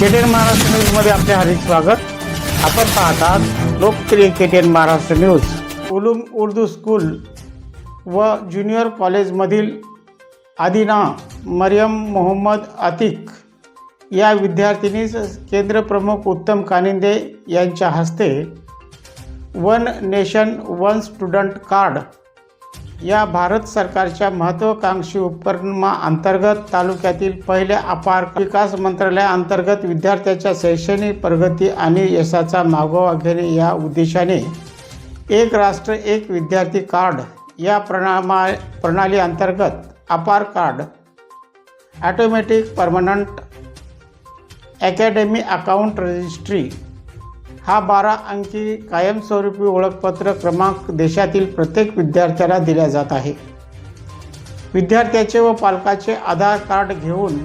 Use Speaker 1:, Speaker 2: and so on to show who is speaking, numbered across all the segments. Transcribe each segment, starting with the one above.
Speaker 1: केटेन महाराष्ट्र न्यूजमध्ये आपले हार्दिक स्वागत. आपण पाहतात लोकप्रिय केटेन महाराष्ट्र न्यूज उलूम उर्दू स्कूल व ज्युनियर कॉलेजमधील आदिना मरियम मोहम्मद अतिक या विद्यार्थिनीस केंद्रप्रमुख उत्तम कानिंदे यांच्या हस्ते one nation one student card या भारत सरकारच्या महत्त्वाकांक्षी उपक्रमाअंतर्गत तालुक्यातील पहिल्या अपार विकास मंत्रालयाअंतर्गत विद्यार्थ्याच्या शैक्षणिक प्रगती आणि यशाचा मागोवा घेणे या उद्देशाने एक राष्ट्र एक विद्यार्थी कार्ड या प्रणामा प्रणाली अंतर्गत APAAR card automatic permanent academy account registry हा बारा अंकी कायमस्वरूपी ओळखपत्र क्रमांक देशातील प्रत्येक विद्यार्थ्याला दिला जात आहे. विद्यार्थ्याचे व पालकाचे आधार कार्ड घेऊन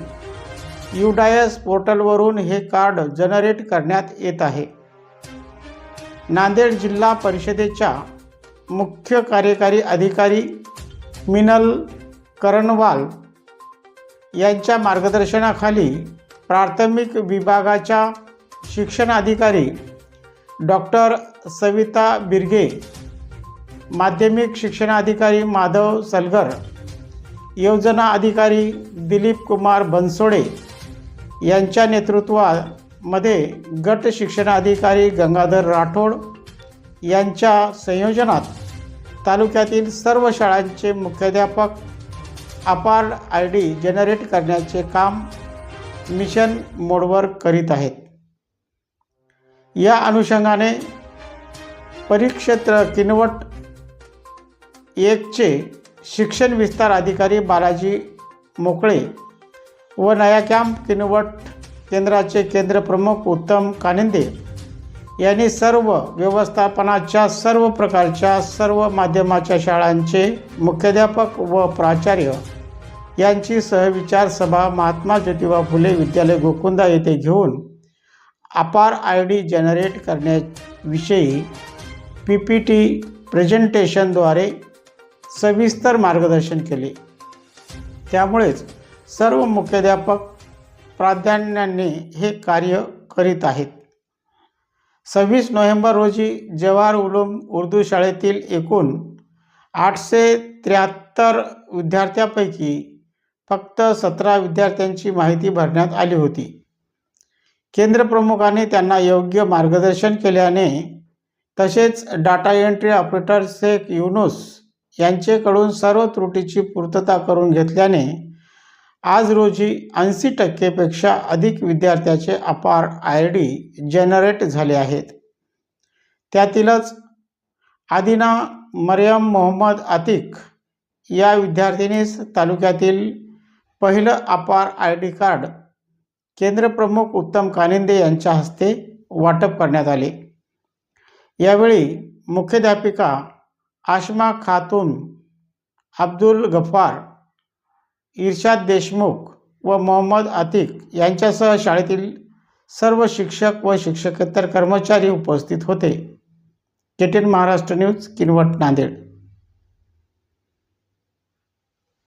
Speaker 1: युडायस पोर्टलवरून हे कार्ड जनरेट करण्यात येत आहे. नांदेड जिल्हा परिषदेच्या मुख्य कार्यकारी अधिकारी मिनल करणवाल यांच्या मार्गदर्शनाखाली प्राथमिक विभागाच्या शिक्षणाधिकारी डॉक्टर सविता बिरगे माध्यमिक शिक्षणाधिकारी माधव सलगर योजना अधिकारी दिलीप कुमार बनसोडे यांच्या नेतृत्वामध्ये गट शिक्षणाधिकारी गंगाधर राठोड यांच्या संयोजनात तालुक्यातील सर्व शाळांचे मुख्याध्यापक अपार्ड आय डी जनरेट करण्याचे काम मिशन मोडवर करीत आहेत. या अनुषंगाने परिक्षेत्र किनवट एकचे शिक्षण विस्तार अधिकारी बालाजी मोकळे व नया कॅम्प किनवट केंद्राचे केंद्रप्रमुख उत्तम कानिंदे यांनी सर्व व्यवस्थापनाच्या सर्व प्रकारच्या सर्व माध्यमाच्या शाळांचे मुख्याध्यापक व प्राचार्य यांची सहविचार सभा महात्मा ज्योतिबा फुले विद्यालय गोकुंदा येथे घेऊन अपार आय डी जनरेट करण्याविषयी पी पी टी प्रेझेंटेशनद्वारे सविस्तर मार्गदर्शन केले. त्यामुळेच सर्व मुख्याध्यापक प्राधान्याने हे कार्य करीत आहेत. सव्वीस नोव्हेंबर रोजी जवाहर उलूम उर्दू शाळेतील एकूण आठशे त्र्याहत्तर विद्यार्थ्यापैकी फक्त सतरा विद्यार्थ्यांची माहिती भरण्यात आली होती. केंद्रप्रमुखांनी त्यांना योग्य मार्गदर्शन केल्याने तसेच data entry operator Shaikh Yunus यांचेकडून सर्व त्रुटीची पूर्तता करून घेतल्याने आज रोजी ऐंशी टक्केपेक्षा अधिक विद्यार्थ्याचे अपार आय डी जनरेट झाले आहेत. त्यातीलच आदिना मरियम मोहम्मद आतिक या विद्यार्थिनीस तालुक्यातील पहिलं अपार I D card केंद्रप्रमुख Uttam Kaninde यांच्या हस्ते वाटप करण्यात आले. यावेळी मुख्याध्यापिका आशमा खातून अब्दुल गफार इर्शाद देशमुख व मोहम्मद आतिक यांच्यासह शाळेतील सर्व शिक्षक व शिक्षकेतर कर्मचारी उपस्थित होते. केटेन महाराष्ट्र न्यूज किनवट नांदेड.